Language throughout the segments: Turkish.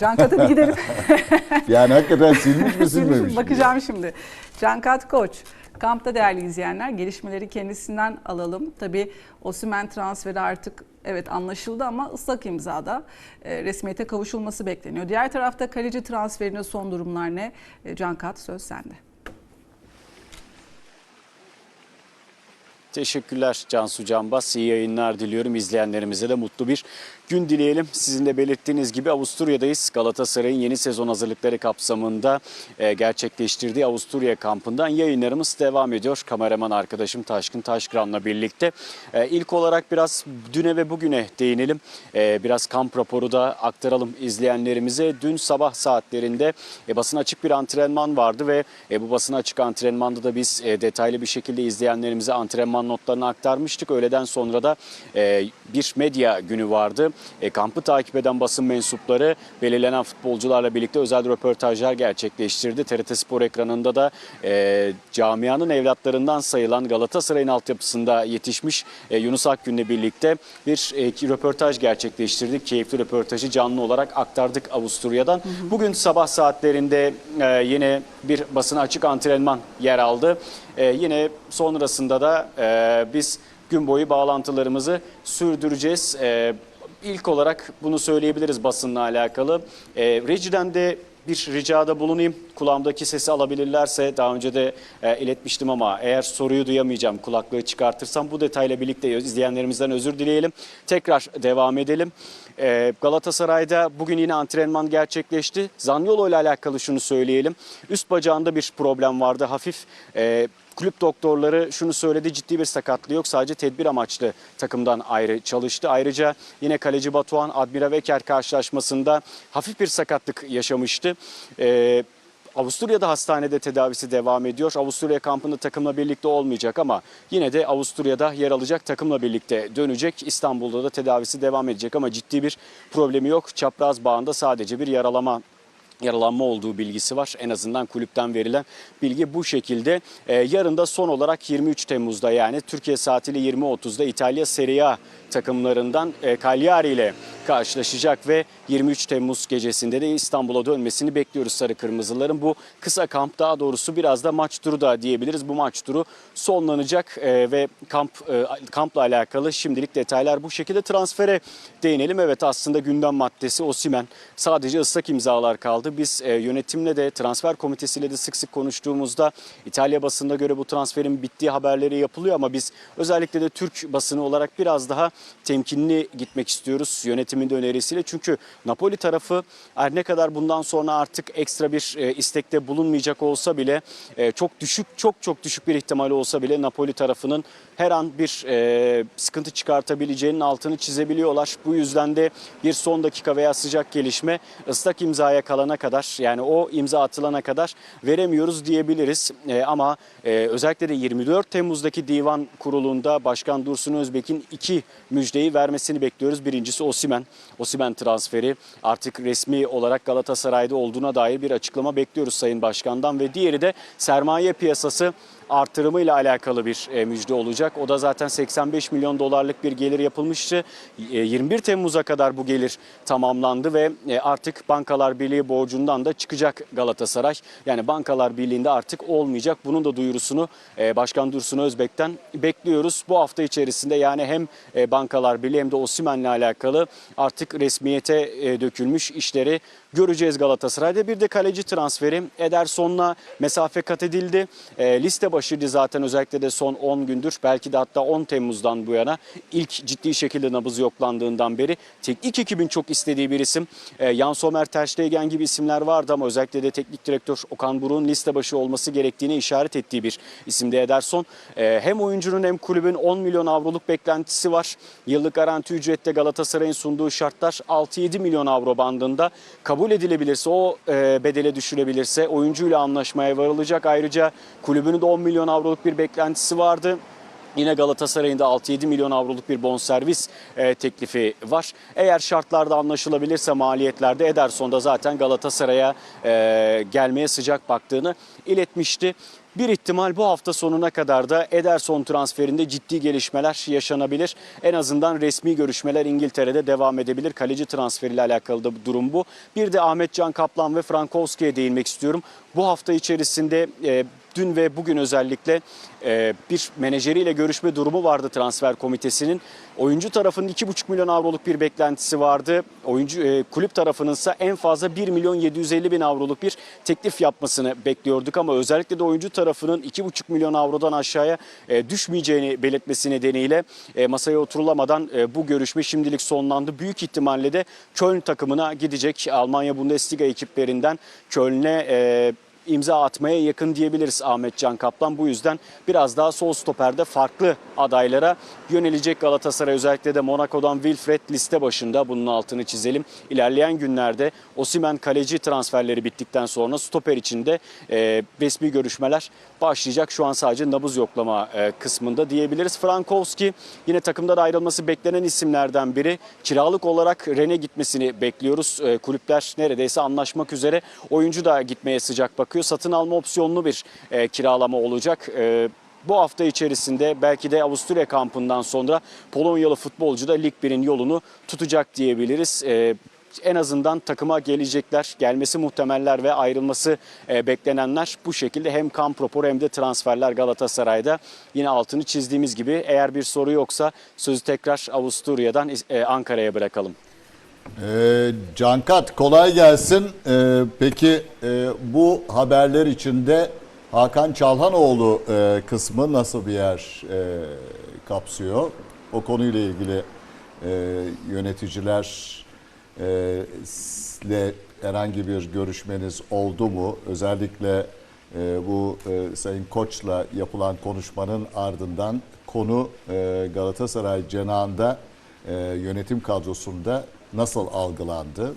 Cankat'a bir gidelim. Yani hakikaten silmiş mi silmemiş mi? Bakacağım şimdi. Cankat Koç. Kampta değerli izleyenler gelişmeleri kendisinden alalım. Tabii Osimhen transferi artık evet anlaşıldı ama ıslak imzada e, resmiyete kavuşulması bekleniyor. Diğer tarafta kaleci transferine son durumlar ne? E, Cankat söz sende. Teşekkürler Cansu Canbaz. İyi yayınlar diliyorum. İzleyenlerimize de mutlu bir gün dileyelim. Sizin de belirttiğiniz gibi Avusturya'dayız. Galatasaray'ın yeni sezon hazırlıkları kapsamında e, gerçekleştirdiği Avusturya kampından yayınlarımız devam ediyor. Kameraman arkadaşım Taşkın Taşkıran'la birlikte. E, ilk olarak biraz düne ve bugüne değinelim. E, biraz kamp raporu da aktaralım izleyenlerimize. Dün sabah saatlerinde basın açık bir antrenman vardı ve bu basın açık antrenmanda da biz detaylı bir şekilde izleyenlerimize antrenman notlarını aktarmıştık. Öğleden sonra da bir medya günü vardı. E, kampı takip eden basın mensupları belirlenen futbolcularla birlikte özel röportajlar gerçekleştirdi. TRT Spor ekranında da e, camianın evlatlarından sayılan Galatasaray'ın altyapısında yetişmiş e, Yunus Akgün'le birlikte bir e, röportaj gerçekleştirdik. Keyifli röportajı canlı olarak aktardık Avusturya'dan. Bugün sabah saatlerinde e, yine bir basın açık antrenman yer aldı. E, yine sonrasında da e, biz gün boyu bağlantılarımızı sürdüreceğiz. E, ilk olarak bunu söyleyebiliriz basınla alakalı. E, rejiden de bir ricada bulunayım. Kulağımdaki sesi alabilirlerse daha önce de e, iletmiştim ama eğer soruyu duyamayacağım kulaklığı çıkartırsam bu detayla birlikte izleyenlerimizden özür dileyelim. Tekrar devam edelim. E, Galatasaray'da bugün yine antrenman gerçekleşti. Zaniolo ile alakalı şunu söyleyelim. Üst bacağında bir problem vardı hafif. E, Kulüp doktorları şunu söyledi ciddi bir sakatlığı yok sadece tedbir amaçlı takımdan ayrı çalıştı. Ayrıca yine kaleci Batuhan Admira Veker karşılaşmasında hafif bir sakatlık yaşamıştı. Ee, Avusturya'da hastanede tedavisi devam ediyor. Avusturya kampında takımla birlikte olmayacak ama yine de Avusturya'da yer alacak takımla birlikte dönecek. İstanbul'da da tedavisi devam edecek ama ciddi bir problemi yok. Çapraz bağında sadece bir yaralama yaralanma olduğu bilgisi var. En azından kulüpten verilen bilgi bu şekilde. Ee, yarın da son olarak 23 Temmuz'da yani Türkiye saatiyle 20.30'da İtalya Serie A takımlarından e, Cagliari ile karşılaşacak ve 23 Temmuz gecesinde de İstanbul'a dönmesini bekliyoruz Sarı Kırmızıların. Bu kısa kamp daha doğrusu biraz da maç turu da diyebiliriz. Bu maç turu sonlanacak e, ve kamp e, kampla alakalı şimdilik detaylar bu şekilde transfere değinelim. Evet aslında gündem maddesi Osimen. Sadece ıslak imzalar kaldı. Biz e, yönetimle de transfer komitesiyle de sık sık konuştuğumuzda İtalya basında göre bu transferin bittiği haberleri yapılıyor ama biz özellikle de Türk basını olarak biraz daha temkinli gitmek istiyoruz yönetimin de önerisiyle. Çünkü Napoli tarafı her ne kadar bundan sonra artık ekstra bir e, istekte bulunmayacak olsa bile e, çok düşük çok çok düşük bir ihtimal olsa bile Napoli tarafının her an bir e, sıkıntı çıkartabileceğinin altını çizebiliyorlar. Bu yüzden de bir son dakika veya sıcak gelişme ıslak imzaya kalana kadar yani o imza atılana kadar veremiyoruz diyebiliriz. E, ama e, özellikle de 24 Temmuz'daki divan kurulunda Başkan Dursun Özbek'in iki müjdeyi vermesini bekliyoruz. Birincisi Osimen. Osimen transferi artık resmi olarak Galatasaray'da olduğuna dair bir açıklama bekliyoruz Sayın Başkan'dan ve diğeri de sermaye piyasası artırımıyla alakalı bir e, müjde olacak. O da zaten 85 milyon dolarlık bir gelir yapılmıştı. E, 21 Temmuz'a kadar bu gelir tamamlandı ve e, artık Bankalar Birliği borcundan da çıkacak Galatasaray. Yani Bankalar Birliği'nde artık olmayacak. Bunun da duyurusunu e, Başkan Dursun Özbek'ten bekliyoruz. Bu hafta içerisinde yani hem e, Bankalar Birliği hem de Osimhen'le alakalı artık resmiyete e, dökülmüş işleri göreceğiz Galatasaray'da. Bir de kaleci transferi Ederson'la mesafe kat edildi. E, liste başıydı zaten özellikle de son 10 gündür. Belki de hatta 10 Temmuz'dan bu yana ilk ciddi şekilde nabız yoklandığından beri teknik ekibin çok istediği bir isim. E, Jan Sommer, Ter Stegen gibi isimler vardı ama özellikle de teknik direktör Okan Buruk'un liste başı olması gerektiğini işaret ettiği bir isimde Ederson. E, hem oyuncunun hem kulübün 10 milyon avroluk beklentisi var. Yıllık garanti ücrette Galatasaray'ın sunduğu şartlar 6-7 milyon avro bandında. Kabul edilebilirse o e, bedele düşürebilirse oyuncuyla anlaşmaya varılacak. Ayrıca kulübünün de 10 milyon avroluk bir beklentisi vardı. Yine Galatasaray'ın da 6-7 milyon avroluk bir bonservis e, teklifi var. Eğer şartlarda anlaşılabilirse maliyetlerde Ederson da zaten Galatasaray'a e, gelmeye sıcak baktığını iletmişti. Bir ihtimal bu hafta sonuna kadar da Ederson transferinde ciddi gelişmeler yaşanabilir. En azından resmi görüşmeler İngiltere'de devam edebilir. Kaleci transferiyle alakalı da durum bu. Bir de Ahmet Can Kaplan ve Frankowski'ye değinmek istiyorum. Bu hafta içerisinde e, dün ve bugün özellikle e, bir menajeriyle görüşme durumu vardı transfer komitesinin. Oyuncu tarafının 2,5 milyon avroluk bir beklentisi vardı. Oyuncu e, kulüp tarafının ise en fazla 1 milyon 750 bin avroluk bir teklif yapmasını bekliyorduk ama özellikle de oyuncu tarafının 2,5 milyon avrodan aşağıya e, düşmeyeceğini belirtmesi nedeniyle masaya oturulamadan bu görüşme şimdilik sonlandı. Büyük ihtimalle de Köln takımına gidecek. Almanya Bundesliga ekiplerinden Köln'e imza atmaya yakın diyebiliriz Ahmet Can Kaplan. Bu yüzden biraz daha sol stoperde farklı adaylara yönelecek Galatasaray. Özellikle de Monaco'dan Wilfred liste başında bunun altını çizelim. İlerleyen günlerde Osimen kaleci transferleri bittikten sonra stoper için de e, resmi görüşmeler başlayacak. Şu an sadece nabız yoklama e, kısmında diyebiliriz. Frankowski yine takımdan ayrılması beklenen isimlerden biri. Kiralık olarak Ren'e gitmesini bekliyoruz. E, kulüpler neredeyse anlaşmak üzere. Oyuncu da gitmeye sıcak bakıyor. Satın alma opsiyonlu bir e, kiralama olacak. E, bu hafta içerisinde belki de Avusturya kampından sonra Polonyalı futbolcu da Lig 1'in yolunu tutacak diyebiliriz. E, en azından takıma gelecekler, gelmesi muhtemeller ve ayrılması e, beklenenler bu şekilde hem kamp raporu hem de transferler Galatasaray'da. Yine altını çizdiğimiz gibi eğer bir soru yoksa sözü tekrar Avusturya'dan e, Ankara'ya bırakalım. Ee, Cankat kolay gelsin. Ee, peki e, bu haberler içinde Hakan Çalhanoğlu e, kısmı nasıl bir yer e, kapsıyor? O konuyla ilgili e, yöneticilerle herhangi bir görüşmeniz oldu mu? Özellikle e, bu e, Sayın Koç'la yapılan konuşmanın ardından konu e, Galatasaray cenahında e, yönetim kadrosunda nasıl algılandı?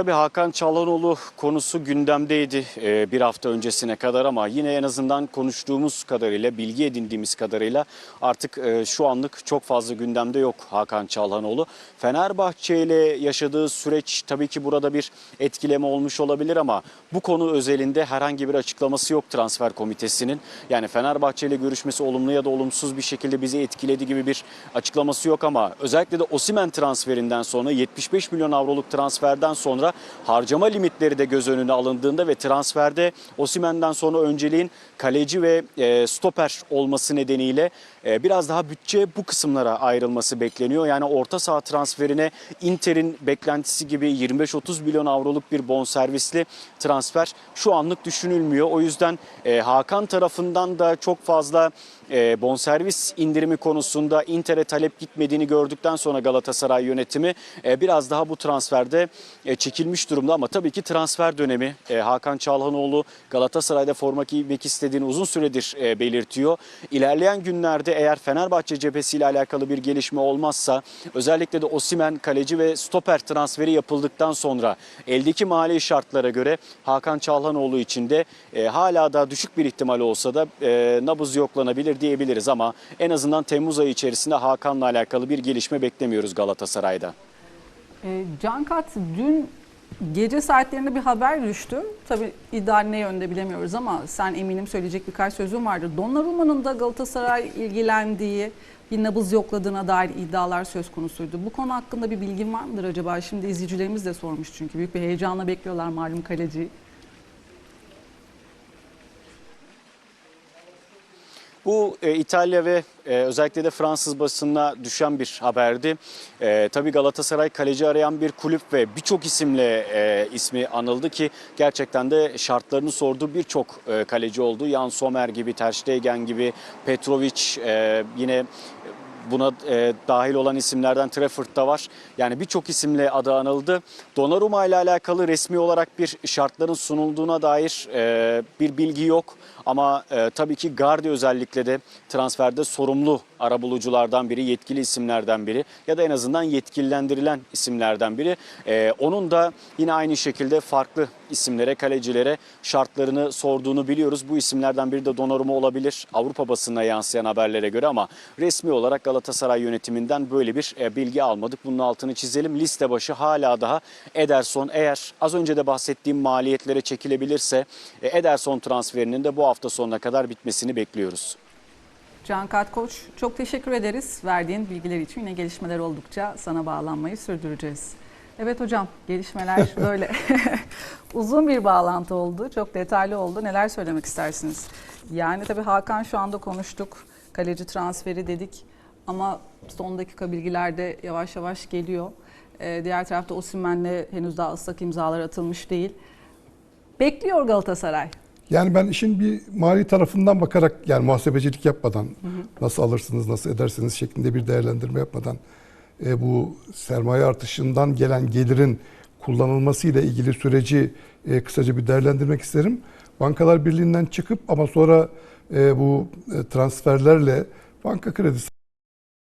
Tabii Hakan Çalhanoğlu konusu gündemdeydi e, bir hafta öncesine kadar ama yine en azından konuştuğumuz kadarıyla, bilgi edindiğimiz kadarıyla artık e, şu anlık çok fazla gündemde yok Hakan Çalhanoğlu. Fenerbahçe ile yaşadığı süreç tabii ki burada bir etkileme olmuş olabilir ama bu konu özelinde herhangi bir açıklaması yok transfer komitesinin. Yani Fenerbahçe ile görüşmesi olumlu ya da olumsuz bir şekilde bizi etkiledi gibi bir açıklaması yok ama özellikle de Osimen transferinden sonra 75 milyon avroluk transferden sonra harcama limitleri de göz önüne alındığında ve transferde Osimen'den sonra önceliğin kaleci ve e, stoper olması nedeniyle e, biraz daha bütçe bu kısımlara ayrılması bekleniyor. Yani orta saha transferine Inter'in beklentisi gibi 25-30 milyon avroluk bir bonservisli transfer şu anlık düşünülmüyor. O yüzden e, Hakan tarafından da çok fazla e, bonservis indirimi konusunda Inter'e talep gitmediğini gördükten sonra Galatasaray yönetimi e, biraz daha bu transferde e, çekilmiş durumda ama tabii ki transfer dönemi e, Hakan Çalhanoğlu Galatasaray'da forma giymek istediğini uzun süredir belirtiyor. İlerleyen günlerde eğer Fenerbahçe cephesiyle alakalı bir gelişme olmazsa özellikle de Osimen kaleci ve stoper transferi yapıldıktan sonra eldeki mali şartlara göre Hakan Çalhanoğlu için de hala daha düşük bir ihtimal olsa da e, nabız yoklanabilir diyebiliriz ama en azından Temmuz ayı içerisinde Hakan'la alakalı bir gelişme beklemiyoruz Galatasaray'da. E, Cankat dün gece saatlerinde bir haber düştü. Tabii iddia ne yönde bilemiyoruz ama sen eminim söyleyecek birkaç sözün vardır. Donnarumma'nın da Galatasaray ilgilendiği, bir nabız yokladığına dair iddialar söz konusuydu. Bu konu hakkında bir bilgin var mıdır acaba? Şimdi izleyicilerimiz de sormuş çünkü büyük bir heyecanla bekliyorlar malum kaleciyi. Bu e, İtalya ve e, özellikle de Fransız basınına düşen bir haberdi. E, tabii Galatasaray kaleci arayan bir kulüp ve birçok isimle e, ismi anıldı ki gerçekten de şartlarını sorduğu birçok e, kaleci oldu. Jan Sommer gibi, Ter Stegen gibi, Petrovic e, yine Buna e, dahil olan isimlerden Trafford da var. Yani birçok isimle adı anıldı. Donnarumma ile alakalı resmi olarak bir şartların sunulduğuna dair e, bir bilgi yok. Ama e, tabii ki Gardi özellikle de transferde sorumlu arabuluculardan biri, yetkili isimlerden biri ya da en azından yetkililendirilen isimlerden biri. E, onun da yine aynı şekilde farklı isimlere, kalecilere şartlarını sorduğunu biliyoruz. Bu isimlerden biri de Donnarumma olabilir. Avrupa basınına yansıyan haberlere göre ama resmi olarak Galatasaray yönetiminden böyle bir e, bilgi almadık. Bunun altını çizelim. Liste başı hala daha Ederson eğer az önce de bahsettiğim maliyetlere çekilebilirse e, Ederson transferinin de bu hafta sonuna kadar bitmesini bekliyoruz. Can Kat Koç çok teşekkür ederiz verdiğin bilgiler için. Yine gelişmeler oldukça sana bağlanmayı sürdüreceğiz. Evet hocam gelişmeler böyle uzun bir bağlantı oldu. Çok detaylı oldu. Neler söylemek istersiniz? Yani tabii Hakan şu anda konuştuk. Kaleci transferi dedik. Ama son dakika bilgiler de yavaş yavaş geliyor. Ee, diğer tarafta Osimhen'le henüz daha ıslak imzalar atılmış değil. Bekliyor Galatasaray. Yani ben işin bir mali tarafından bakarak yani muhasebecilik yapmadan nasıl alırsınız nasıl edersiniz şeklinde bir değerlendirme yapmadan e, bu sermaye artışından gelen gelirin kullanılması ile ilgili süreci e, kısaca bir değerlendirmek isterim. Bankalar Birliği'nden çıkıp ama sonra e, bu e, transferlerle banka kredisi